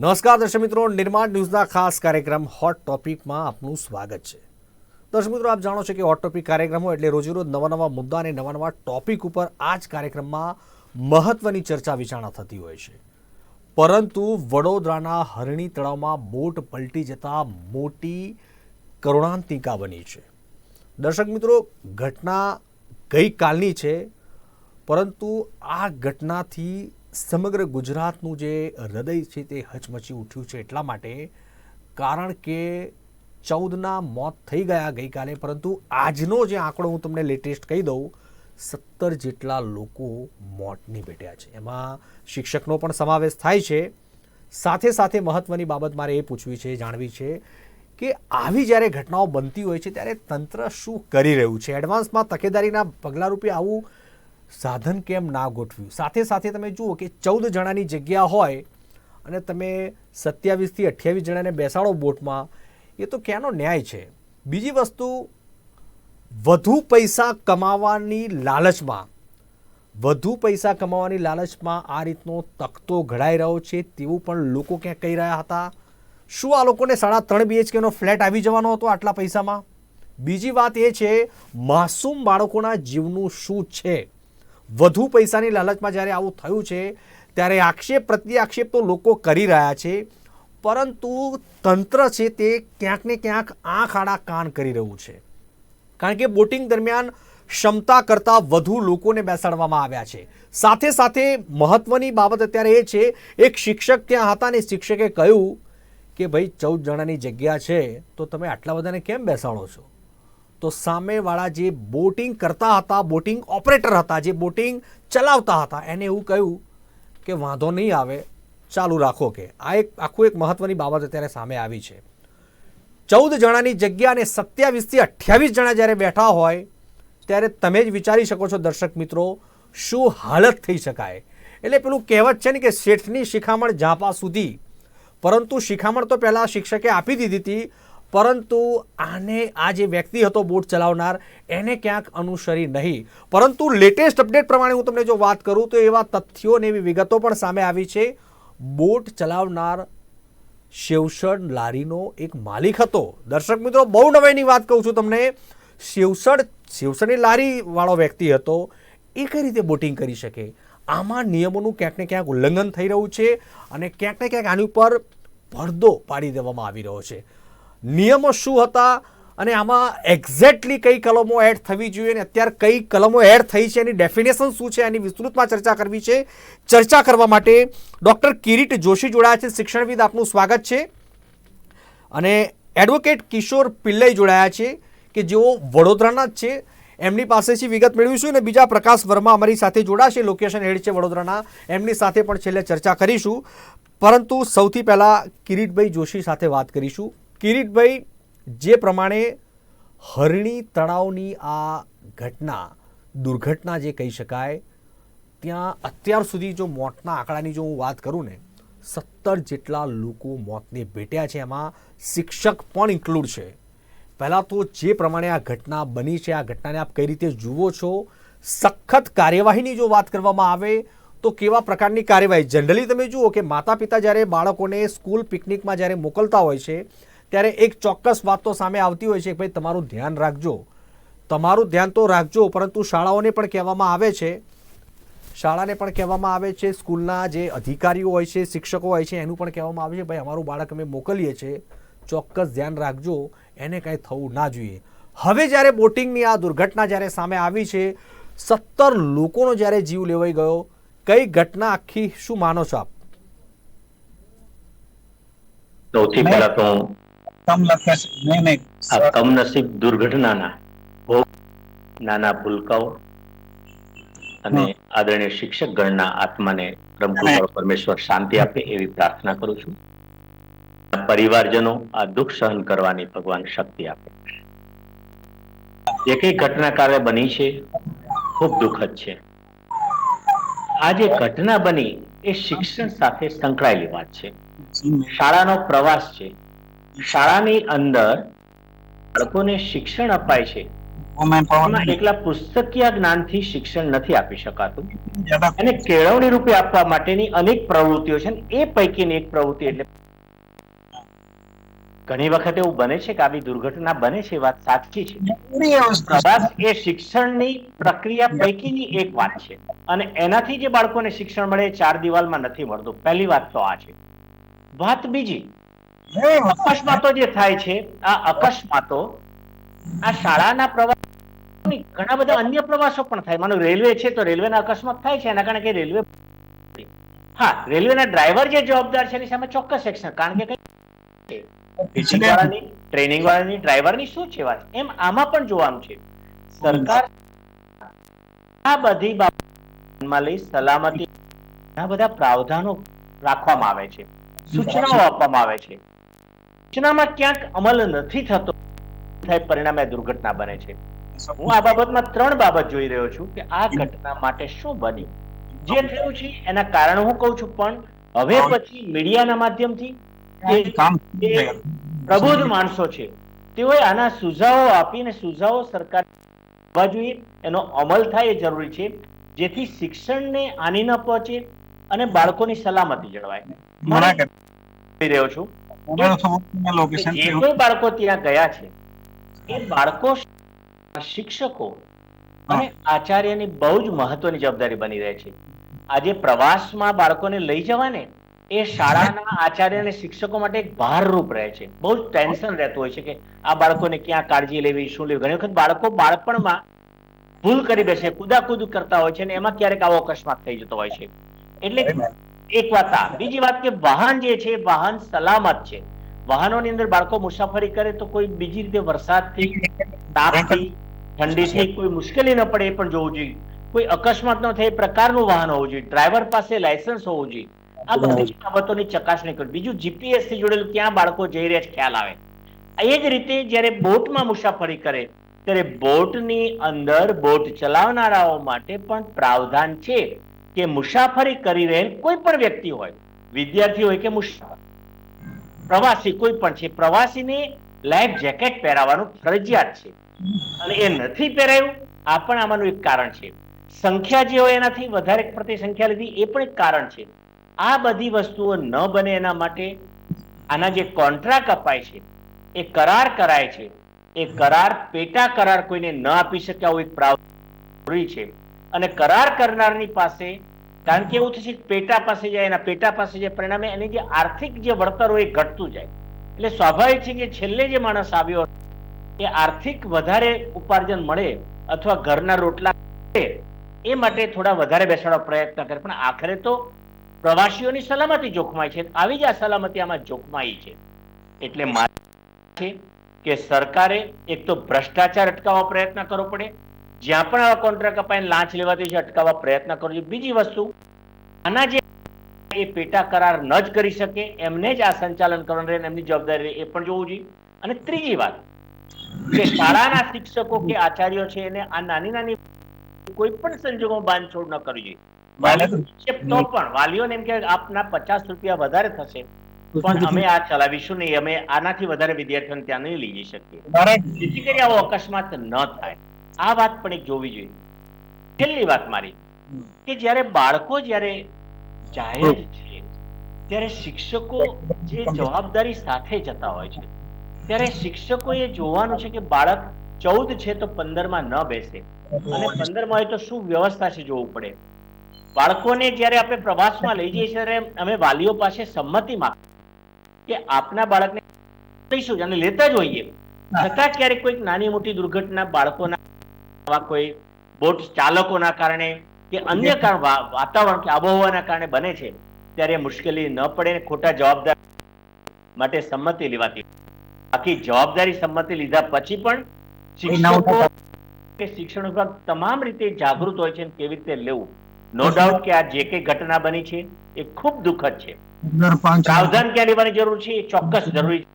નમસ્કાર, દર્શક મિત્રો. નિર્માણ ન્યૂઝના ખાસ કાર્યક્રમ હોટ ટોપિકમાં આપનું સ્વાગત છે. દર્શક મિત્રો, આપ જાણો છો કે હોટ ટોપિક કાર્યક્રમો એટલે રોજેરોજ નવા નવા મુદ્દા અને નવા નવા ટોપિક ઉપર આ જ કાર્યક્રમમાં મહત્વની ચર્ચા વિચારણા થતી હોય છે. પરંતુ વડોદરાના હરણી તળાવમાં બોટ પલટી જતા મોટી કરુણાંતિકા બની છે. દર્શક મિત્રો, ઘટના ગઈકાલની છે, પરંતુ આ ઘટનાથી સમગ્ર ગુજરાતનું જે હૃદય છે તે હચમચી ઉઠ્યું છે એટલા માટે કારણ કે ચૌદના મોત થઈ ગયા ગઈકાલે, પરંતુ આજનો જે આંકડો હું તમને લેટેસ્ટ કહી દઉં, સત્તર જેટલા લોકો મોતની ભેટ્યા છે. એમાં શિક્ષકનો પણ સમાવેશ થાય છે. સાથે સાથે મહત્વની બાબત મારે એ પૂછવી છે, જાણવી છે કે આવી જ્યારે ઘટનાઓ બનતી હોય છે, ત્યારે તંત્ર શું કરી રહ્યું છે? એડવાન્સમાં તકેદારીના પગલાં રૂપે આવું સાધન કેમ ના ગોઠવ્યું? સાથે સાથે તમે જુઓ કે ચૌદ જણાની જગ્યા હોય અને તમે સત્યાવીસથી અઠ્યાવીસ જણાને બેસાડો બોટમાં, એ તો ક્યાંનો ન્યાય છે? બીજી વસ્તુ, વધુ પૈસા કમાવાની લાલચમાં. વધુ પૈસા કમાવાની લાલચમાં આ રીતનો તખતો ઘડાઈ રહ્યો છે તેવું પણ લોકો ક્યાંક કહી રહ્યા હતા. શું આ લોકોને સાડા ત્રણ બીએચકેનો ફ્લેટ આવી જવાનો હતો આટલા પૈસામાં? બીજી વાત એ છે, માસૂમ બાળકોના જીવનું શું છે? વધુ પૈસાની લાલચમાં જ્યારે આવું થયું છે, ત્યારે આક્ષેપ પ્રત્યે આક્ષેપ તો લોકો કરી રહ્યા છે, પરંતુ તંત્ર છે તે ક્યાંક ને ક્યાંક આંખ આડા કાન કરી રહ્યું છે. કારણ કે બોટિંગ દરમિયાન ક્ષમતા કરતાં વધુ લોકોને બેસાડવામાં આવ્યા છે. સાથે સાથે મહત્વની બાબત અત્યારે એ છે, એક શિક્ષક ત્યાં હતા ને શિક્ષકે કહ્યું કે, ભાઈ, ચૌદ જણાની જગ્યા છે, તો તમે આટલા બધાને કેમ બેસાડો છો? તો સામેવાળા જે બોટિંગ કરતા હતા, બોટિંગ ઓપરેટર હતા, જે બોટિંગ ચલાવતા હતા, એને એવું કહ્યું કે વાંધો નહીં આવે, ચાલુ રાખો કે. આ એક, આખું એક મહત્વની બાબત અત્યારે સામે આવી છે. ચૌદ જણાની જગ્યા અને સત્યાવીસથી અઠ્યાવીસ જણા જ્યારે બેઠા હોય, ત્યારે તમે જ વિચારી શકો છો, દર્શક મિત્રો, શું હાલત થઈ શકાય. એટલે પેલું કહેવત છે ને કે શેઠની શિખામણ ઝાંપા સુધી. પરંતુ શિખામણ તો પહેલાં શિક્ષકે આપી દીધી હતી પરંતુ આને આ જે વ્યક્તિ હતો બોટ ચલાવનાર, એને ક્યાંક અનુસરી નહીં. પરંતુ લેટેસ્ટ અપડેટ પ્રમાણે હું તમને જો વાત કરું, તો એવા તથ્યો અને એવી વિગતો પણ સામે આવી છે. બોટ ચલાવનાર શેવસડ લારીનો એક માલિક હતો. દર્શક મિત્રો, બહુ નવાઈની વાત કહું છું તમને. શેવસડ શેવસડની લારીવાળો વ્યક્તિ હતો. એ કઈ રીતે બોટિંગ કરી શકે? આમાં નિયમોનું ક્યાંક ને ક્યાંક ઉલ્લંઘન થઈ રહ્યું છે અને ક્યાંક ને ક્યાંક આની ઉપર પડદો પાડી દેવામાં આવી રહ્યો છે. નિયમો શું હતા અને આમાં એક્ઝેક્ટલી કઈ કલમો એડ થવી જોઈએ અને અત્યારે કઈ કલમો એડ થઈ છે, એની ડેફિનેશન શું છે, એની વિસ્તૃતમાં ચર્ચા કરવી છે. ચર્ચા કરવા માટે ડૉક્ટર કિરીટ જોશી જોડાયા છે. શિક્ષણવિદ, આપનું સ્વાગત છે. અને એડવોકેટ કિશોર પિલ્લઈ જોડાયા છે કે જેઓ વડોદરાના જ છે. એમની પાસેથી વિગત મેળવીશું અને બીજા પ્રકાશ વર્મા અમારી સાથે જોડાશે. લોકેશન હેડ છે વડોદરાના. એમની સાથે પણ છેલ્લે ચર્ચા કરીશું. પરંતુ સૌથી પહેલાં કિરીટભાઈ જોશી સાથે વાત કરીશું. કિરીટભાઈ, જે પ્રમાણે હરણી તળાવની આ ઘટના, દુર્ઘટના જે કહી શકાય, ત્યાં અત્યાર સુધી જો મોતના આંકડાની જો હું વાત કરું ને, સત્તર જેટલા લોકો મોતને ભેટ્યા છે, એમાં શિક્ષક પણ ઇન્ક્લુડ છે. પહેલાં તો જે પ્રમાણે આ ઘટના બની છે, આ ઘટનાને આપ કઈ રીતે જુઓ છો, સખત કાર્યવાહીની જો વાત કરવામાં આવે, તો કેવા પ્રકારની કાર્યવાહી? જનરલી તમે જુઓ કે માતા પિતા જ્યારે બાળકોને સ્કૂલ પિકનિકમાં જ્યારે મોકલતા હોય છે ત્યારે એક ચોક્કસ વાત તો સામે આવતી હોય છે કે ભાઈ તમારું ધ્યાન રાખજો. તમારું ધ્યાન તો રાખજો પરંતુ શાળાઓને પણ કહેવામાં આવે છે શાળાને પણ કહેવામાં આવે છે સ્કૂલના જે અધિકારીઓ હોય છે શિક્ષકો હોય છે એનું પણ કહેવામાં આવે છે ભાઈ અમારું બાળક અમે મોકલીએ છીએ ચોક્કસ ધ્યાન રાખજો એને કંઈ થવું ના જોઈએ. હવે જ્યારે બોટિંગની આ દુર્ઘટના જ્યારે સામે આવી છે સત્તર લોકોનો જ્યારે જીવ લેવાઈ ગયો કઈ ઘટના આખી શું માનો છો આપ? સૌથી પહેલા તો નહીં નહીં આ કમનસીબ દુર્ઘટનાના ભોગ નાના ભૂલકાઓ અને આદરણીય શિક્ષક ગણના આત્માને પરમેશ્વર શાંતિ આપે એવી પ્રાર્થના કરું છું પરિવારજનો આ દુઃખ સહન કરવાની ભગવાન શક્તિ આપે જે કઈ ઘટના કાર્ય બની છે ખૂબ દુઃખદ છે આ જે ઘટના બની એ શિક્ષણ સાથે સંકળાયેલી વાત છે શાળાનો પ્રવાસ છે શાળાની અંદર બાળકોને શિક્ષણ અપાય છે. એકલા પુસ્તકીય જ્ઞાનથી શિક્ષણ નથી આપી શકાતું. અને કેળવણી રૂપે આપવા માટેની અનેક પ્રવૃત્તિઓ છે એ પૈકીની એક પ્રવૃત્તિ એટલે ઘણી વખત એવું બને છે કે આવી દુર્ઘટના બને છે વાત સાચી છે. એ શિક્ષણની પ્રક્રિયા પૈકીની એક વાત છે. અને એનાથી જે બાળકોને શિક્ષણ મળે એ ચાર દિવાલમાં નથી મળતું. પહેલી વાત તો આ છે. વાત બીજી. અકસ્માતો જે થાય છે આ અકસ્માતો આ શાળાના પ્રવાસ ઘણા બધા અન્ય પ્રવાસો પણ થાય. માનો રેલવે છે તો રેલવેના અકસ્માત થાય છે એના કારણે કે રેલવે હા રેલવેના ડ્રાઈવર જે જવાબદાર છે એની સામે ચોક્કસ એક્શન. કારણ કે કંઈ વાળાની ટ્રેનિંગ વાળાની ડ્રાઈવરની શું છે વાત? એમ આમાં પણ જોવાનું છે. સરકાર આ બધી બાબતમાં લઈ સલામતી ઘણા બધા પ્રાવધાનો રાખવામાં આવે છે. સૂચનાઓ આપવામાં આવે છે. સૂચનામાં ક્યાંક અમલ નથી થતો. પરિણામે દુર્ઘટના બને છે. હું આ બાબતમાં ત્રણ બાબત જોઈ રહ્યો છું કે આ ઘટના માટે શું બન્યું જે થયું છે એના કારણ હું કહું છું પણ હવે પછી મીડિયાના માધ્યમથી પ્રબુદ્ધ માણસો છે તેઓએ આના સુઝાવો આપીને સુઝાવો સરકાર જોઈએ. એનો અમલ થાય એ જરૂરી છે જેથી શિક્ષણને હાનિ ન પહોંચે અને બાળકોની સલામતી જળવાય. રહ્યો છું લોકેશન જે કોઈ બાળકો ત્યાં ગયા છે. એ બાળકો શિક્ષકો અને આચાર્યની બહુ જ મહત્વની જવાબદારી બની રહે છે. આજે પ્રવાસમાં બાળકોને લઈ જવાને એ શાળાના આચાર્ય અને શિક્ષકો માટે એક ભારરૂપ રહે છે. બહુ જ ટેન્શન રહેતું હોય છે કે આ બાળકોને ક્યાં કાળજી લેવી શું લેવી? ઘણી વખત બાળકો બાળપણમાં ભૂલ કરી બેસે કુદાકુદ કરતા હોય છે અને એમાં ક્યારેક આવો અકસ્માત થઈ જતો હોય છે. એટલે એક વાત આ. બીજી વાત કે વાહન જે છે, વાહન સલામત છે. વાહનોની અંદર બાળકો મુસાફરી કરે તો કોઈ બીજી રીતે વરસાદથી, તાપથી, ઠંડીથી કોઈ મુશ્કેલી ન પડે એ પણ જોવું જોઈએ. કોઈ અકસ્માત ન થાય એ પ્રકારનું વાહન હોવું જોઈએ. ડ્રાઈવર પાસે લાયસન્સ હોવું જોઈએ. આ બધી બાબતોની ચકાસણી કરવી. બીજું જીપીએસથી જોડેલું ક્યાં બાળકો જઈ રહ્યા છે ખ્યાલ આવે. એ જ રીતે જ્યારે બોટમાં મુસાફરી કરે, ત્યારે બોટની અંદર બોટ ચલાવનારાઓ માટે પણ પ્રાવધાન છે. કે મુસાફરી કરી રહેલ કોઈ પણ વ્યક્તિ હોય, વિદ્યાર્થી હોય કે મુસાફર, પ્રવાસી કોઈ પણ છે, પ્રવાસીને લાઈફ જેકેટ પહેરાવાનું ફરજિયાત છે. અને એ નથી પહેરાયું, આ પણ આમાંનું એક કારણ છે. સંખ્યા જે હોય એનાથી વધારે પ્રતિ સંખ્યા લીધી, એ પણ એક કારણ છે. આ બધી વસ્તુઓ ન બને એના માટે આના જે કોન્ટ્રાક્ટ અપાય છે, એ કરાર કરાય છે. એ કરાર પેટા કરાર કોઈને ન આપી શક્યા હોય પ્રાવધાન છે. અને કરાર કરનારની પાસે, કારણ કે એવું થશે પેટા પાસે જાય, એના પેટા પાસે જાય પરિણામે એની જે આર્થિક જે વળતર હોય એ ઘટતું જાય. એટલે સ્વાભાવિક છે કે છેલ્લે જે માણસ આવ્યો એ આર્થિક વધારે ઉપાર્જન મળે અથવા ઘરના રોટલા એ માટે થોડા વધારે બેસાડવા પ્રયત્ન કરે. પણ આખરે તો પ્રવાસીઓની સલામતી જોખમાય છે. આવી જ આ સલામતી આમાં જોખમાઈ છે. એટલે મારે છે કે સરકારે એક તો ભ્રષ્ટાચાર અટકાવવા પ્રયત્ન કરવો પડે જ્યાં પણ આવા કોન્ટ્રાક્ટ અપાઈને લાંચ લેવાતી છે અટકાવવા પ્રયત્ન કરવો જોઈએ બીજી વસ્તુ આના જે એ પેટા કરાર ન જ કરી શકે એમને જ આ સંચાલન કરવાનું રહે એમની જવાબદારી એ પણ જોવું જોઈએ. અને ત્રીજી વાત કે શાળાના શિક્ષકો કે આચાર્યો છે એને આ નાની નાની કોઈ પણ સંજોગોમાં બાંધછોડ ન કરવી જોઈએ. તો પણ વાલીઓને એમ કે આપના પચાસ રૂપિયા વધારે થશે પણ અમે આ ચલાવીશું નહીં અમે આનાથી વધારે વિદ્યાર્થીઓને ત્યાં નહીં લઈ જઈ શકીએ. જેથી કરી આવો અકસ્માત ન થાય. આ વાત પણ એક જોવી જોઈએ. છેલ્લી વાત મારી કે જ્યારે બાળકો જ્યારે જાહેર છે ત્યારે શિક્ષકો જે જવાબદારી સાથે જતા હોય છે ત્યારે શિક્ષકોએ જોવાનું છે કે બાળક ચૌદ છે તો પંદરમાં ન બેસે. અને પંદરમાં હોય તો શું વ્યવસ્થા છે જોવું પડે? બાળકોને જ્યારે આપણે પ્રવાસમાં લઈ જઈએ છીએ ત્યારે અમે વાલીઓ પાસે સંમતિ માંગ કે આપના બાળકને લઈશું અને લેતા જ હોઈએ. છતાં ક્યારેક કોઈક નાની મોટી દુર્ઘટના બાળકોના આવા કોઈ બોટ ચાલકોના કારણે કે અન્ય કારણ વાતાવરણ કે આબોહવાના કારણે બને છે ત્યારે મુશ્કેલી ન પડે ને ખોટા જવાબદાર માટે સંમતિ લેવાતી. બાકી જવાબદારી સંમતિ લીધા પછી પણ શિક્ષકો કે શિક્ષણ વિભાગ તમામ રીતે જાગૃત હોય છે કેવી રીતે લેવું. નો ડાઉટ કે આ જે કઈ ઘટના બની છે એ ખૂબ દુઃખદ છે. સાવધાન ક્યાં લેવાની જરૂર છે? એ ચોક્કસ જરૂરી છે.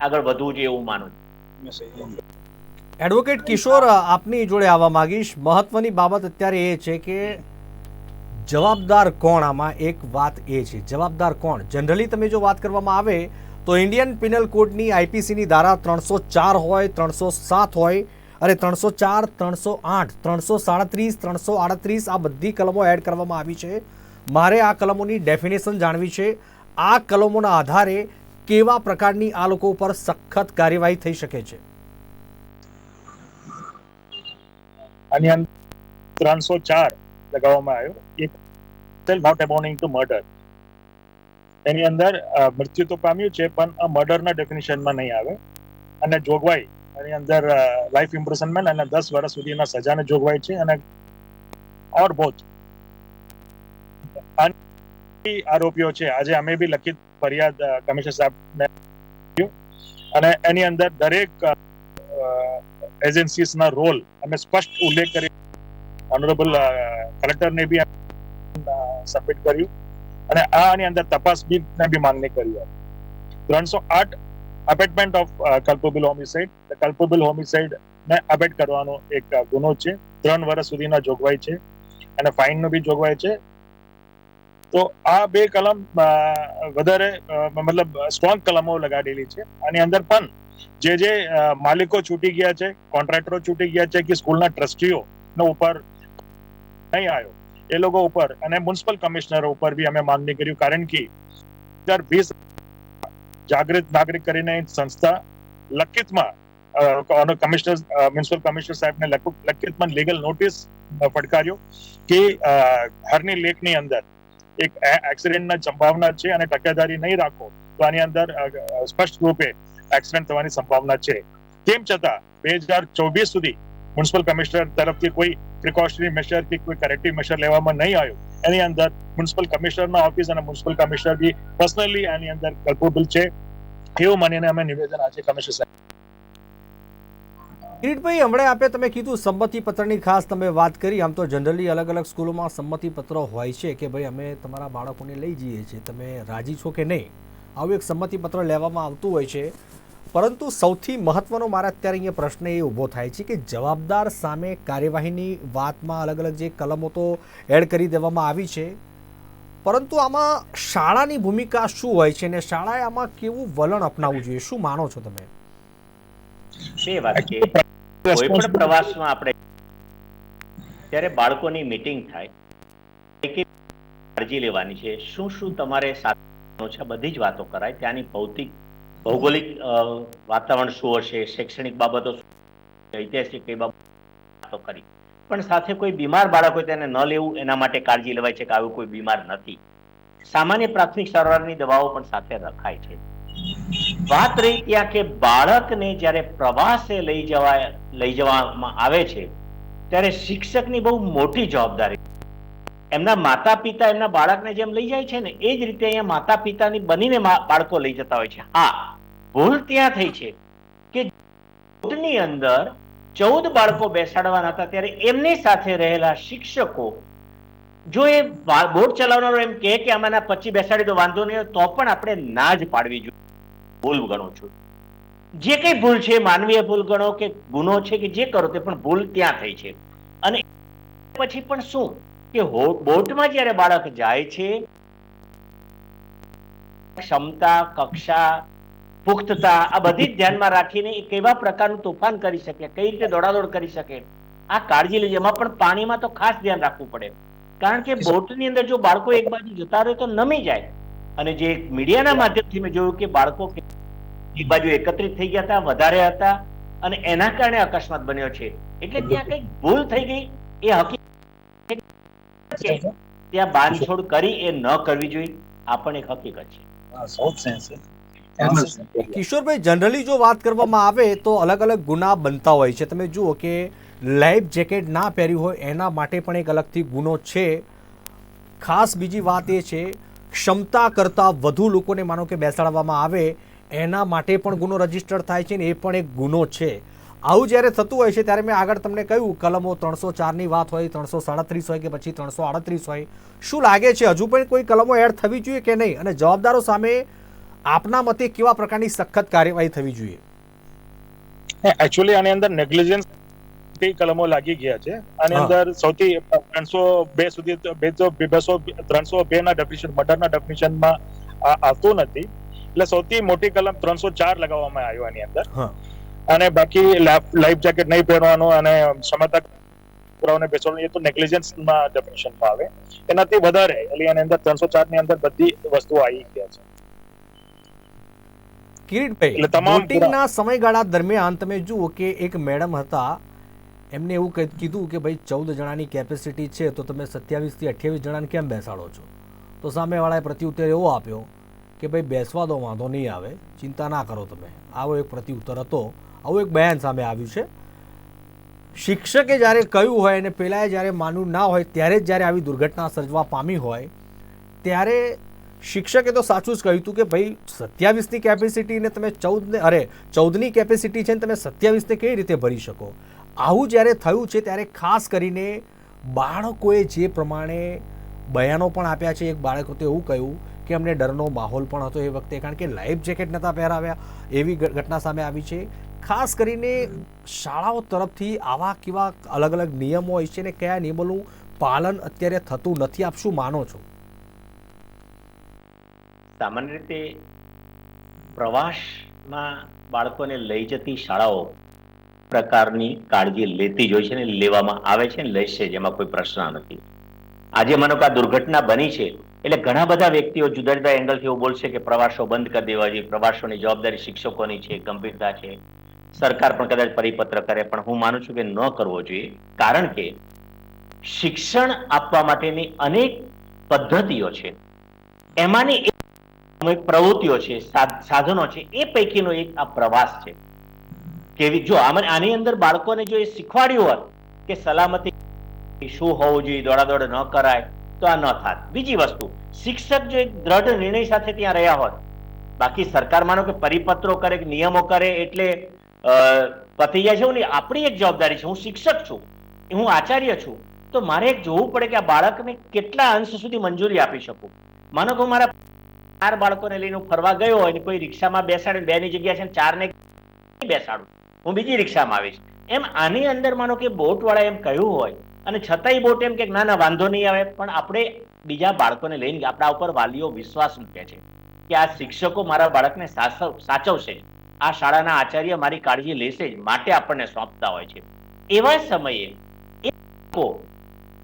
આગળ વધવું જોઈએ એવું માનું છું. એડવોકેટ કિશોર, આપની જોડે આવવા માંગીશ. મહત્વની બાબત અત્યારે એ છે કે જવાબદાર કોણ? આમાં એક વાત એ છે. જવાબદાર કોણ? જનરલી તમે જો વાત કરવામાં આવે, તો ઇન્ડિયન પિનલ કોડની આઈપીસીની ધારા ત્રણસો ચાર હોય, ત્રણસો સાત હોય, અરે ત્રણસો ચાર, ત્રણસો આઠ, ત્રણસો સાડત્રીસ, ત્રણસો આડત્રીસ આ બધી કલમો એડ કરવામાં આવી છે. મારે આ કલમોની ડેફિનેશન જાણવી છે. આ કલમોના આધારે કેવા પ્રકારની આ લોકો ઉપર સખત કાર્યવાહી થઈ શકે છે? આની અંદર ત્રણસો ચાર લગાવવામાં આવ્યો. A not amounting to murder એની અંદર મૃત્યુ તો પામ્યું છે, પણ આ મર્ડરના ડેફિનેશનમાં નહીં આવે. અને જોગવાઈ, એની અંદર લાઈફ ઇમ્પ્રેશનમેન્ટ અને દસ વર્ષ સુધીના સજાને જોગવાઈ છે અને ઓર બોથ આરોપીઓ છે. આજે અમે બી લખિત ફરિયાદ કમિશનર સાહેબને અને એની અંદર દરેક એજન્સીસના રોલ અમે સ્પષ્ટ ઉલ્લેખ કરી ઓનરેબલ કલેક્ટરને બી સબમિટ કર્યું અને આની અંદર તપાસ બી બી માંગણી કરી ત્રણસો આઠ abetment of culpable homicide culpable homicide ને અબેટ કરવાનો એક ગુનો છે. ત્રણ વર્ષ સુધીના જોગવાઈ છે અને ફાઇનનો બી જોગવાઈ છે. તો આ બે કલમ વધારે મતલબ સ્ટ્રોંગ કલમો લગાડેલી છે. આની અંદર પણ જે જે માલિકો છૂટી ગયા છે, કોન્ટ્રાક્ટરો છૂટી ગયા છે કે સ્કૂલના ટ્રસ્ટીઓ નો ઉપર નહીં આવ્યો. એ લોકો ઉપર અને મ્યુનિસિપલ કમિશનર ઉપર બી અમે માંગણી કર્યું કારણ કે હજાર વીસ જાગૃત નાગરિક કરીને સંસ્થા લખિતમાં કમિશનર મ્યુનિસિપલ કમિશનર સાહેબને લખુ- લખિતમાં લીગલ નોટિસ ફટકાર્યો કે હરની લેકની અંદર એક એક્સિડન્ટના સંભાવના છે અને તકેદારી નહીં રાખો, તો આની અંદર સ્પષ્ટ રૂપે એક્સિડન્ટ થવાની સંભાવના છે. તેમ છતાં, બે હજાર ચોવીસ સુધી મ્યુનિસિપલ કમિશનર તરફથી કોઈ પ્રિકોશનરી મેશર કે કોઈ કરેક્ટિવ મેશર લેવામાં નહીં આવ્યો. એની અંદર મ્યુનિસિપલ કમિશનરના ઓફિસ અને મ્યુનિસિપલ કમિશનર બી પર્સનલી આની અંદર કલ્પેબલ છે. એવું માનીને અમે નિવેદન આજે કમિશનર સાહેબ કિરીટભાઈ, હમણાં આપે તમે કીધું સંમતિ પત્રની ખાસ તમે વાત કરી. આમ તો જનરલી અલગ અલગ સ્કૂલોમાં સંમતિ પત્રો હોય છે કે ભાઈ અમે તમારા બાળકોને લઈ જઈએ છીએ. તમે રાજી છો કે નહીં? આવું એક સંમતિ પત્ર લેવામાં આવતું હોય છે. પરંતુ સૌથી મહત્વનો મારા અત્યારે અહીંયા પ્રશ્ન એ ઊભો થાય છે કે જવાબદાર સામે કાર્યવાહીની વાતમાં અલગ અલગ જે કલમો તો એડ કરી દેવામાં આવી છે. પરંતુ આમાં શાળાની ભૂમિકા શું હોય છે અને શાળાએ આમાં કેવું વલણ અપનાવવું જોઈએ? શું માનો છો તમે? બે વાત છે. કોઈ પણ પ્રવાસમાં આપણે ત્યારે બાળકોની મીટિંગ થાય કે કાળજી લેવાની છે? શું શું તમારે સાથે છે? બધી જ વાતો કરાય. ત્યાંની ભૌતિક ભૌગોલિક વાતાવરણ શું હશે? શૈક્ષણિક બાબતો ઐતિહાસિક કઈ બાબતો કરી. પણ સાથે કોઈ બીમાર બાળક હોય તેને ન લેવું એના માટે કાળજી લેવાય છે કે આવું કોઈ બીમાર નથી. સામાન્ય પ્રાથમિક સારવારની દવાઓ પણ સાથે રખાય છે. વાત રહી ત્યાં કે બાળકને જ્યારે પ્રવાસે લઈ જવા લઈ જવામાં આવે છે, ત્યારે શિક્ષકની બહુ મોટી જવાબદારી. એમના માતા પિતા એમના બાળકને જેમ લઈ જાય છે ને, એ જ રીતે અહીંયા માતા પિતાની બનીને બાળકો લઈ જતા હોય છે. હા, ભૂલ ત્યાં થઈ છે કે ની અંદર ચૌદ બાળકો બેસાડવાના હતા, ત્યારે એમની સાથે રહેલા શિક્ષકો, જો એ બોટ ચલાવનારો એમ કે આમાંના પચી બેસાડી દો, વાંધો નહીં તો પણ આપણે ના જ પાડવી જોઈએ. ભૂલ ગણું છું. જે કઈ ભૂલ છે માનવીય ભૂલ ગણો કે ગુનો છે કે જે કરો તે પણ ભૂલ ત્યાં થઈ છે. અને પછી પણ શું? કે બોટમાં જ્યારે બાળક જાય છે ક્ષમતા કક્ષા પુખ્તતા આ બધી જ ધ્યાનમાં રાખીને એ કેવા પ્રકારનું તોફાન કરી શકે કઈ રીતે દોડાદોડ કરી શકે આ કાળજી લેજો. એમાં પણ પાણીમાં તો ખાસ ધ્યાન રાખવું પડે. કારણ કે બોટની અંદર જો બાળકો એક બાજુ જતા રહે તો નમી જાય. અને જે મીડિયાના માધ્યમથી મેં જોયું કે બાળકો કે- એક બાજુ એકત્રિત થઈ ગયા હતા વધારે હતા અને એના કારણે અકસ્માત બન્યો છે. એટલે ત્યાં કંઈક ભૂલ થઈ ગઈ. એ હકીકત છે. ત્યાં બાંધછોડ કરી એ ન કરવી જોઈએ. આ પણ એક હકીકત છે. કિશોરભાઈ જનરલી જો વાત કરવામાં આવે તો અલગ અલગ ગુના બનતા હોય છે. તમે જુઓ કે લાઈફ જેકેટ ના પહેર્યું હોય એના માટે પણ એક અલગથી ગુનો છે. ખાસ બીજી વાત એ છે ક્ષમતા કરતાં વધુ લોકોને માનો કે બેસાડવામાં આવે, એના માટે પણ ગુનો રજિસ્ટર થાય છે ને એ પણ એક ગુનો છે. આવું જ્યારે થતું હોય છે, ત્યારે મેં આગળ તમને કહ્યું, કલમો ત્રણસો ચારની વાત હોય, ત્રણસો સાડત્રીસ હોય કે પછી ત્રણસો આડત્રીસ હોય, શું લાગે છે, હજુ પણ કોઈ કલમો એડ થવી જોઈએ કે નહીં? અને જવાબદારો સામે આપના મતે કેવા પ્રકારની સખત કાર્યવાહી થવી જોઈએ? એકચ્યુઅલી આની અંદર નેગ્લિજન્સ કઈ કલમો લાગી ગયા છે. આની અંદર સૌથી ત્રણસો બે સુધી બેસો બેસો ત્રણસો બે ના ડેફિનેશન મર્ડરના ડેફિનેશનમાં આવતું નથી. એટલે સૌથી મોટી કલમ ત્રણસો ચાર લગાવવામાં આવ્યો આની અંદર. અને બાકી લાઈફ જેકેટ નહીં પહેરવાનું અને સમજતા છોકરાઓને બેસવાનું એ તો નેગ્લિજન્સમાં ડેફિનેશનમાં આવે. એનાથી વધારે એટલે એની અંદર ત્રણસો ચારની અંદર બધી વસ્તુઓ આવી ગયા છે. કિરીટભાઈ તમામ વોટિંગના સમયગાળા દરમિયાન તમે જુઓ કે એક મેડમ હતા એમને એવું કીધું કે ભાઈ ચૌદ જણાની કેપેસિટી છે, તો તમે સત્યાવીસથી અઠ્યાવીસ જણાને કેમ બેસાડો છો? તો સામેવાળાએ પ્રત્યુત્તર એવો આપ્યો કે ભાઈ બેસવા દો, વાંધો નહીં આવે, ચિંતા ના કરો તમે. આવો એક પ્રત્યુત્તર હતો. આવું એક બયાન સામે આવ્યું છે. શિક્ષકે જ્યારે કહ્યું હોય અને પહેલાંએ જ્યારે માનવું ના હોય, ત્યારે જ જ્યારે આવી દુર્ઘટના સર્જવા પામી હોય, ત્યારે શિક્ષકે તો સાચું જ કહ્યું હતું કે ભાઈ સત્યાવીસની કેપેસિટીને તમે ચૌદને અરે, ચૌદની કેપેસિટી છે ને તમે સત્યાવીસને કેવી રીતે ભરી શકો? આવું જ્યારે થયું છે, ત્યારે ખાસ કરીને બાળકોએ જે પ્રમાણે બયાનો પણ આપ્યા છે, એક બાળક તો એવું કહ્યું કે અમને ડરનો માહોલ પણ હતો એ વખતે, કારણ કે લાઈફ જેકેટ નહોતા પહેરાવ્યા, એવી ઘટના સામે આવી છે. ખાસ કરીને શાળાઓ તરફથી આવા કેવા અલગ અલગ નિયમો હોય છે ને કયા નિયમોનું પાલન અત્યારે થતું નથી, આપ શું માનો છો? સામાન્ય રીતે પ્રવાસમાં બાળકોને લઈ જતી શાળાઓ પ્રકારની કાળજી લેતી જ હોય છે ને લેવામાં આવે છે ને લેશે જ એમાં કોઈ પ્રશ્ન નથી. આજે માનો કે દુર્ઘટના બની છે, એટલે ઘણા બધા વ્યક્તિઓ જુદા જુદા એંગલથી એવું બોલશે કે પ્રવાસો બંધ કરી દેવા જોઈએ, પ્રવાસોની જવાબદારી શિક્ષકોની છે, ગંભીરતા છે. સરકાર પણ કદાચ પરિપત્ર કરે, પણ હું માનું છું કે ન કરવો જોઈએ, કારણ કે શિક્ષણ આપવા માટેની અનેક પદ્ધતિઓ છે. એમાંની પ્રવૃત્તિઓ છે સાધ- સાધનો છે, એ પૈકીનો એક આ પ્રવાસ છે. કેવી જો આની અંદર બાળકોને જો એ શીખવાડ્યું હોત કે સલામતી શું હોવું જોઈએ, દોડાદોડ ન કરાય, તો આ ન થાત. બીજી વસ્તુ, શિક્ષક જો એક દ્રઢ નિર્ણય સાથે ત્યાં રહ્યા હોત, બાકી સરકાર માનો કે પરિપત્રો કરે કે નિયમો કરે એટલે પતી જાય છે આપણી એક જવાબદારી છે, હું શિક્ષક છું, હું આચાર્ય છું, તો મારે એક જોવું પડે કે આ બાળકને કેટલા અંશ સુધી મંજૂરી આપી શકું. માનો કે મારા ચાર બાળકોને લઈને ફરવા ગયો હોય કોઈ રિક્ષામાં બેસાડે બે ની જગ્યા છે ને ચાર ને બેસાડું. હું બીજી રિક્ષામાં આવીશ. એમ આની અંદર માનો કે બોટ વાળા એમ કહ્યું હોય, અને છતાંય બોટ એમ કે ના ના, વાંધો નહીં આવે, પણ આપણે બીજા બાળકોને લઈને આપણા ઉપર વાલીઓ વિશ્વાસ મૂકે છે કે આ શિક્ષકો મારા બાળકને સાચવ- સાચવશે. આ શાળાના આચાર્ય મારી કાળજી લેશે જ, માટે આપણને સોંપતા હોય છે. એવા સમયે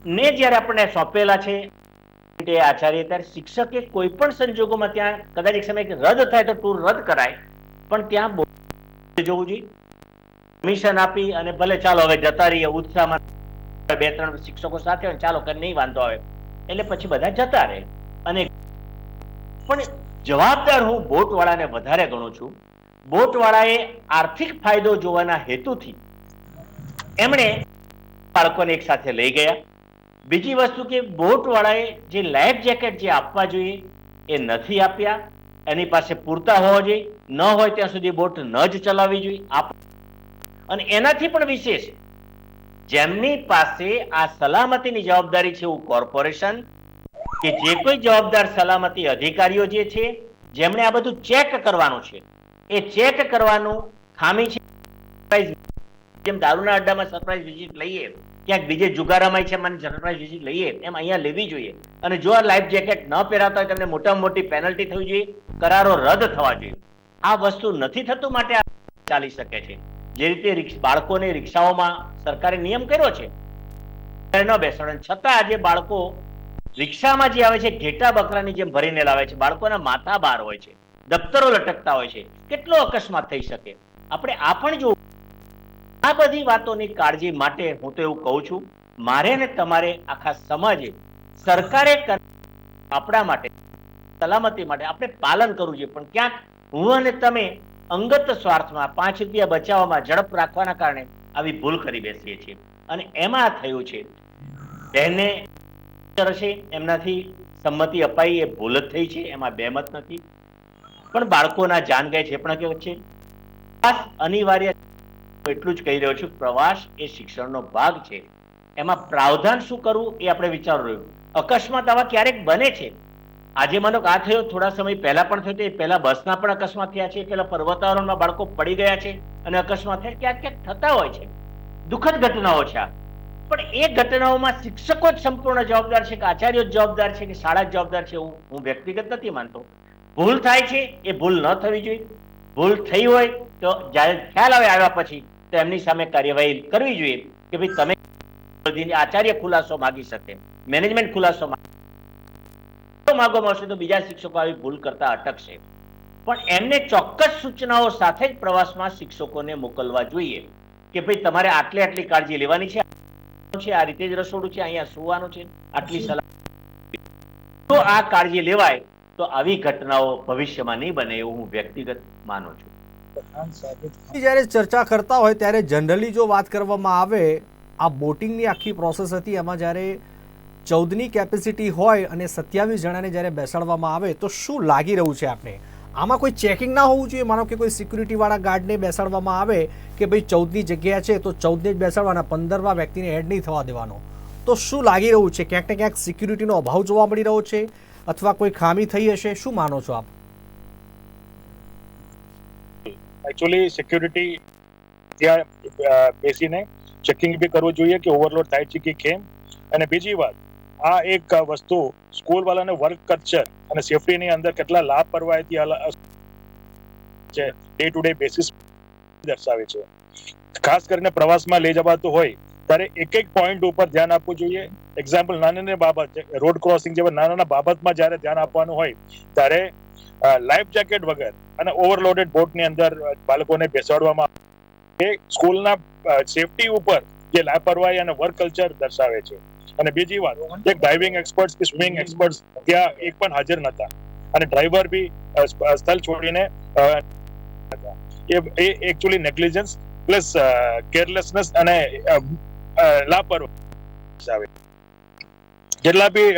ને જ્યારે આપણને સોંપેલા છે તે આચાર્ય ત્યારે શિક્ષકે કોઈ પણ સંજોગોમાં ત્યાં, કદાચ એક સમય રદ થાય તો ટૂર રદ કરાય, પણ ત્યાં જોવું જોઈએ. પરમિશન આપી અને ભલે ચાલો હવે જતા રહીએ ઉત્સાહમાં બે ત્રણ શિક્ષકો સાથે હોય ચાલો કે નહીં વાંધો આવે. એટલે પછી બધા જતા રહે. અને પણ જવાબદાર હું બોટવાળાને વધારે ગણું છું. બોટવાળાએ આર્થિક ફાયદો જોવાના હેતુથી એમણે બાળકોને એક સાથે લઈ ગયા. બીજી વસ્તુ કે બોટવાળાએ જે લાઈફ જેકેટ જે આપવા જોઈએ એ નથી આપ્યા. એની પાસે પૂરતા હોવા જોઈએ. ન હોય ત્યાં સુધી બોટ ન જ ચલાવવી જોઈએ. આપ અને એનાથી પણ વિશેષ, જેમની પાસે આ સલામતીની જવાબદારી છે એવું કોર્પોરેશન, કે જે કોઈ જવાબદાર સલામતી અધિકારીઓ જે છે, જેમણે આ બધું ચેક કરવાનું છે. એ ચેક કરવાનું ખામી છે. જેમ દારૂના અડ્ડામાં સરપ્રાઈઝ વિઝિટ લઈએ, ક્યાંક બીજે જુગારામાં છે, મને સરપ્રાઈઝ વિઝિટ લઈએ, એમ અહીંયા લેવી જોઈએ. અને જો આ લાઈફ જેકેટ ન પહેરાતા હોય, તમને મોટામાં મોટી પેનલ્ટી થવી જોઈએ, કરારો રદ થવા જોઈએ. આ વસ્તુ નથી થતું માટે ચાલી શકે છે. જે રીતે બાળકોને રિક્ષાઓમાં સરકારે નિયમ કર્યો છે ન બેસાડો. છતાં આજે બાળકો રિક્ષામાં જે આવે છે, ઘેટા બકરાની જેમ ભરીને લાવે છે. બાળકોના માથા બહાર હોય છે, દફતરો લટકતા હોય છે. કેટલો અકસ્માત થઈ શકે? આપણે આ પણ જોવું. આ બધી વાતોની કાળજી માટે હું તો એવું કહું છું, મારે ને તમારે આખા સમાજે સરકારે આપણા માટે, સલામતી માટે આપણે પાલન કરવું જોઈએ. પણ ક્યાંક હું અને તમે અંગત સ્વાર્થમાં પાંચ રૂપિયા બચાવવામાં ઝડપ રાખવાના કારણે આવી ભૂલ કરી બેસીએ છીએ. અને એમાં થયું છે બહેને કરશે એમનાથી સંમતિ અપાઈ એ ભૂલ જ થઈ છે, એમાં બેમત નથી. પણ બાળકોના જાન ગાય છે પણ કેવું છે? ખાસ અનિવાર્ય એટલું જ કહી રહ્યો છું, પ્રવાસ એ શિક્ષણનો ભાગ છે. એમાં પ્રાવધાન શું કરવું એ આપણે વિચારવું રહ્યું. અકસ્માત આવા ક્યારેક બને છે. આજે માનો આ થયો, થોડા સમય પહેલા પણ થયો એ પહેલા બસના પણ અકસ્માત થયા છે, પેલા પર્વતારોહણમાં બાળકો પડી ગયા છે અને અકસ્માત થયા, ક્યાંક ક્યાંક થતા હોય છે. દુઃખદ ઘટનાઓ છે પણ એ ઘટનાઓમાં શિક્ષકો જ સંપૂર્ણ જવાબદાર છે કે આચાર્યો જ જવાબદાર છે કે શાળા જ જવાબદાર છે, હું હું વ્યક્તિગત નથી માનતો. ભૂલ થાય છે, એ ભૂલ ન થવી જોઈએ. ભૂલ થઈ હોય તો જ્યારે ખ્યાલ આવે આવ્યા પછી, તો એમની સામે કાર્યવાહી કરવી જોઈએ કે ભાઈ તમે આચાર્ય ખુલાસો માગી શકે, મેનેજમેન્ટ ખુલાસો માગી માગવામાં મળશે તો બીજા શિક્ષકો આવી ભૂલ કરતા અટકશે. પણ એમને ચોક્કસ સૂચનાઓ સાથે જ પ્રવાસમાં શિક્ષકોને મોકલવા જોઈએ કે ભાઈ તમારે આટલી આટલી કાળજી લેવાની છે. છે આ રીતે જ રસોડું છે અહીંયા સુવાનું છે આટલી સલાહ. તો આ કાળજી લેવાય તો આવી ઘટનાઓ ભવિષ્યમાં નહીં બને એવું હું વ્યક્તિગત માનું છું. જ્યારે ચર્ચા કરતા હોય ત્યારે જનરલી જો વાત કરવામાં આવે આ બોટિંગની આખી પ્રોસેસ હતી એમાં જ્યારે ચૌદની કેપેસિટી હોય અને સત્યાવીસ જણાને જ્યારે બેસાડવામાં આવે તો શું લાગી રહ્યું છે આપને? આમાં કોઈ ચેકિંગ ના હોવું જોઈએ? માનો કે કોઈ સિક્યુરિટીવાળા ગાર્ડને બેસાડવામાં આવે કે ભાઈ ચૌદની જગ્યા છે તો ચૌદને જ બેસાડવાના, પંદરમાં વ્યક્તિને એડ નહીં થવા દેવાનો. તો શું લાગી રહ્યું છે? ક્યાંક ને ક્યાંક સિક્યુરિટીનો અભાવ જોવા મળી રહ્યો છે અથવા કોઈ ખામી થઈ હશે? શું માનો છો આપ? એકચ્યુઅલી સિક્યુરિટી ત્યાં બેસીને ચેકિંગ બી કરવું જોઈએ કે ઓવરલોડ થાય છે કે કેમ? અને બીજી વાત આ એક વસ્તુ સ્કૂલ વાળાને વર્ક કલ્ચર અને સેફટીની અંદર કેટલા લાપરવાહીથી અલ- છે ડે ટુ ડે બેસિસ દર્શાવે છે. ખાસ કરીને પ્રવાસમાં લઈ જવાતું હોય, ત્યારે એક એક પોઈન્ટ ઉપર ધ્યાન આપવું જોઈએ. એક્ઝામ્પલ નાની નાની બાબત રોડ ક્રોસિંગ જેવા નાના નાના બાબતમાં જ્યારે ધ્યાન આપવાનું હોય, ત્યારે લાઈફ જેકેટ વગર અને ઓવરલોડેડ બોટની અંદર બાળકોને બેસાડવામાં એ સ્કૂલના સેફટી ઉપર જે લાપરવાહી અને વર્ક કલ્ચર દર્શાવે છે. અને બીજી વાત જે ડાઇવિંગ એક્સપર્ટ્સ કે સ્વિમિંગ એક્સપર્ટ્સ ત્યાં એક પણ હાજર નતા અને ડ્રાઈવર બી સ્થળ છોડીને એ એ એકચ્યુઅલી નેગ્લિજન્સ પ્લસ કેરલેસનેસ અને લાપરવાહી દર્શાવે જેટલા બી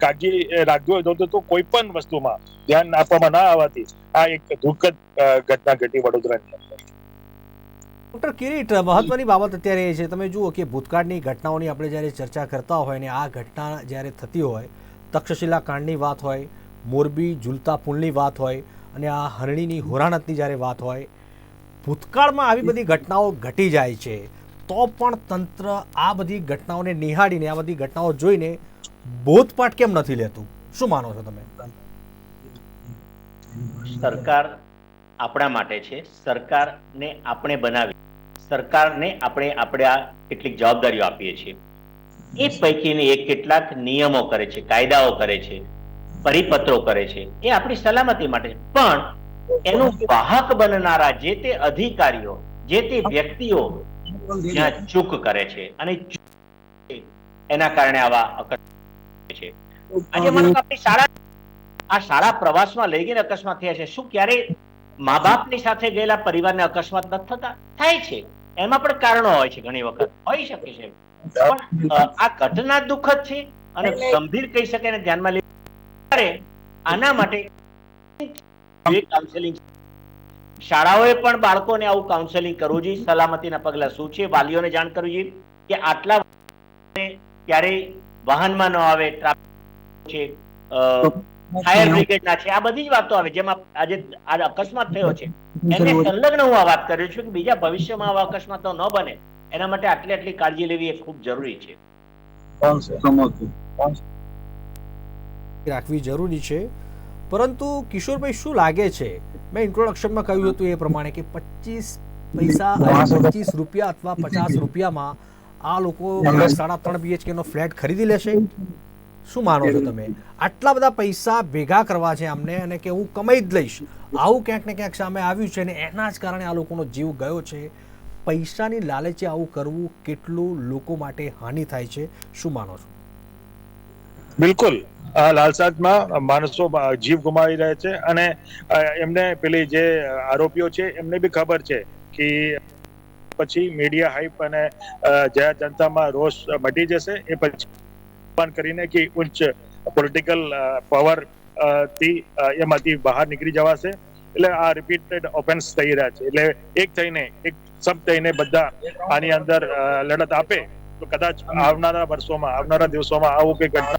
કાળજી રાખવી હોય તો- તો કોઈ પણ વસ્તુમાં ધ્યાન આપવામાં ના આવવાથી આ એક દુઃખદ ઘટના ઘટી વડોદરાની ડોક્ટર કિરીટ મહત્વની બાબત અત્યારે એ છે? તમે જુઓ કે ભૂતકાળની ઘટનાઓની આપણે જ્યારે ચર્ચા કરતા હોય ને આ ઘટના જ્યારે થતી હોય, તક્ષશિલા કાંડની વાત હોય, મોરબી ઝૂલતા પુલની વાત હોય અને આ હરણીની હોરાણતની જ્યારે વાત હોય, ભૂતકાળમાં આવી બધી ઘટનાઓ ઘટી જાય છે. તો પણ તંત્ર આ બધી ઘટનાઓને નિહાળીને, આ બધી ઘટનાઓ જોઈને બોધપાઠ કેમ નથી લેતું? શું માનો છો તમે? સરકાર આપણા માટે છે. સરકારને આપણે બનાવી સરકારને આપણે આપણે આ કેટલીક જવાબદારીઓ આપીએ છીએ. એ પૈકીની એક કેટલાક નિયમો કરે છે, કાયદાઓ કરે છે, પરિપત્રો કરે છે, એ આપણી સલામતી માટે પણ એનું વાહક બનનારા જે તે અધિકારીઓ, જે તે વ્યક્તિઓ જ્યાં ચૂક કરે છે અને એના કારણે આવા અકસ્માત છે. આજે મને આપણી શાળા આ શાળા પ્રવાસમાં લઈ ગઈને અકસ્માત થયા છે. શું ક્યારે મા બાપની સાથે ગયેલા પરિવારને અકસ્માત નથી થતા? થાય છે. એમાં પણ કારણો હોય છે ઘણી વખત. હોઈ શકે છે. પણ આ ઘટના દુઃખદ છે અને ગંભીર કહી શકે ને ધ્યાનમાં લે આના માટે કાઉન્સેલિંગ શાળાઓએ પણ બાળકોને આવું કાઉન્સેલિંગ કરવું જોઈએ. સલામતીના પગલા શું છે? વાલીઓને જાણ કરવી જોઈએ કે આટલા ક્યારેય વાહનમાં ન આવે ટ્રાફિક છે ફાયર બ્રિગેડના છે. આ બધી જ વાતો આવે જેમાં આજે આ અકસ્માત થયો છે. એને સંલગ્ન હું આ વાત કરું છું કે બીજા ભવિષ્યમાં આવા અકસ્માતો ન બને. એના માટે આટલી આટલી કાળજી લેવી એ ખૂબ જરૂરી છે. રાખવી જરૂરી છે. પરંતુ કિશોરભાઈ શું લાગે છે? મેં ઇન્ટ્રોડક્શનમાં કહ્યું હતું એ પ્રમાણે કે પચીસ પૈસા પચીસ રૂપિયા. અથવા પચાસ રૂપિયામાં આ લોકો સાડા ત્રણ બીએચકે નો ફ્લેટ ખરીદી લેશે? શું માનો છો તમે? આટલા બધા પૈસા ભેગા કરવા છે અમને અને કે હું કમાઈ જ લઈશ. આવું ક્યાંક ને ક્યાંક સામે આવ્યું છે અને એના જ કારણે આ લોકોનો જીવ ગયો છે. પૈસાની લાલચે આવું કરવું કેટલું લોકો માટે હાનિ થાય છે? શું માનો છો? બિલકુલ. આ લાલસાદમાં માણસો જીવ ગુમાવી રહ્યા છે અને એમને પેલી જે આરોપીઓ છે એમને બી ખબર છે કે પછી મીડિયા હાઈપ અને જયા જનતામાં રોષ મટી જશે એ પછી પણ કરીને કે ઉચ્ચ પોલિટિકલ પાવરથી એમાંથી બહાર નીકળી જવાશે. એટલે આ રિપીટેડ ઓફેન્સ થઈ રહ્યા છે. એટલે એક થઈને, એક સબ થઈને બધા આની અંદર લડત આપે, તો કદાચ આવનારા વર્ષોમાં, આવનારા દિવસોમાં આવું કઈ ઘટના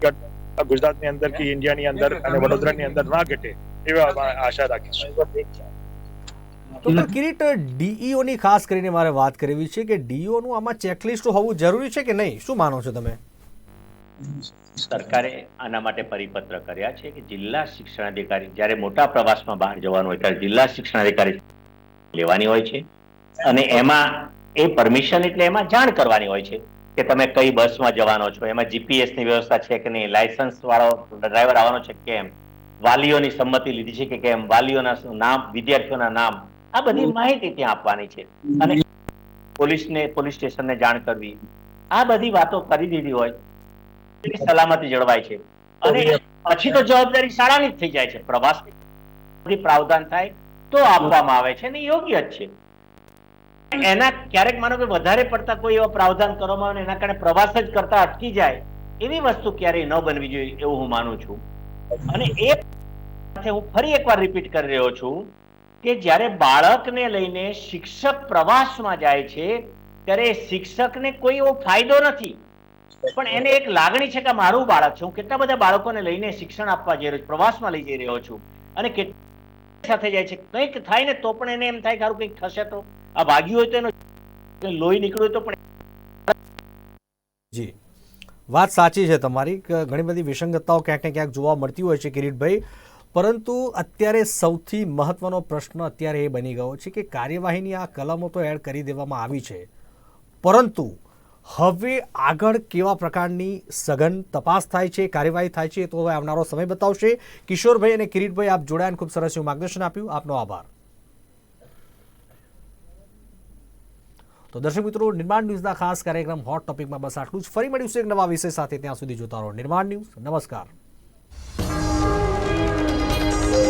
ઘટ- ગુજરાતની અંદર કે ઇન્ડિયાની અંદર અને વડોદરાની અંદર ના ઘટે, એવા આશા રાખીશું. ડોક્ટર કિરીટ, ડીઈઓની ખાસ કરીને મારે વાત કરવી છે કે ડીઈઓ નું આમાં ચેકલિસ્ટ હોવું જરૂરી છે કે નહીં? શું માનો છો તમે? સરકારે આના માટે પરિપત્ર કર્યા છે કે જિલ્લા શિક્ષણાધિકારી જ્યારે મોટા પ્રવાસમાં બહાર જવાનું હોય ત્યારે જિલ્લા શિક્ષણાધિકારી લેવાની હોય છે. અને એમાં એ પરમિશન એટલે એમાં જાણ કરવાની હોય છે કે તમે કઈ બસમાં જવાનો છો, એમાં જીપીએસની વ્યવસ્થા છે કે નહીં લાયસન્સ વાળો ડ્રાઈવર આવવાનો છે કેમ, વાલીઓની સંમતિ લીધી છે કે કેમ, વાલીઓના નામ, વિદ્યાર્થીઓના નામ, આ બધી માહિતી ત્યાં આપવાની છે. અને પોલીસને, પોલીસ સ્ટેશનને જાણ કરવી, આ બધી વાતો કરી દીધી હોય સલામતી જળવાય છે. અને પછી તો જવાબદારી શાળાની જ થઈ જાય છે. પ્રવાસ પ્રાવધાન થાય તો આપવામાં આવે છે ને યોગ્ય જ છે. એના ક્યારેક માનો કે વધારે પડતા કોઈ એવા પ્રાવધાન કરવામાં આવે એના કારણે પ્રવાસ જ કરતા અટકી જાય એવી વસ્તુ ક્યારેય ન બનવી જોઈએ એવું હું માનું છું. અને એ સાથે હું ફરી એકવાર રિપીટ કરી રહ્યો છું કે જ્યારે બાળકને લઈને શિક્ષક પ્રવાસમાં જાય છે ત્યારે શિક્ષકને કોઈ એવો ફાયદો નથી. પણ એને એક લાગણી છે કે મારું બાળક છે. હું કેટલા બધા બાળકોને લઈને શિક્ષણ આપવા જઈ રહ્યો છું, પ્રવાસમાં લઈ જઈ રહ્યો છું. અને કેટલા સાથે જાય છે. કંઈક થાય ને તો પણ એને એમ થાય હારું કંઈક થશે તો. આ વાગ્યું હોય તો એનો લોહી નીકળ્યું તો પણ જી. વાત સાચી છે તમારી ઘણી બધી વિસંગતતાઓ ક્યાંક ને ક્યાંક જોવા મળતી હોય છે કિરીટભાઈ. પરંતુ અત્યારે સૌથી મહત્વનો પ્રશ્ન અત્યારે એ બની ગયો છે કે કાર્યવાહીની આ કલમો તો એડ કરી દેવામાં આવી છે. પરંતુ હવે આગળ કેવા પ્રકારની સઘન તપાસ થાય છે, કાર્યવાહી થાય છે, તો હવે આવનારો સમય બતાવશે. કિશોરભાઈ અને કિરીટભાઈ, આપ જોડાયા ખૂબ સરસ એવું માર્ગદર્શન આપ્યું. આપનો આભાર. તો દર્શક મિત્રો, નિર્માણ ન્યૂઝના ખાસ કાર્યક્રમ હોટ ટોપિકમાં બસ આટલું જ. ફરી મળ્યું છે એક નવા વિષય સાથે. ત્યાં સુધી જોતા રહો નિર્માણ ન્યૂઝ. નમસ્કાર.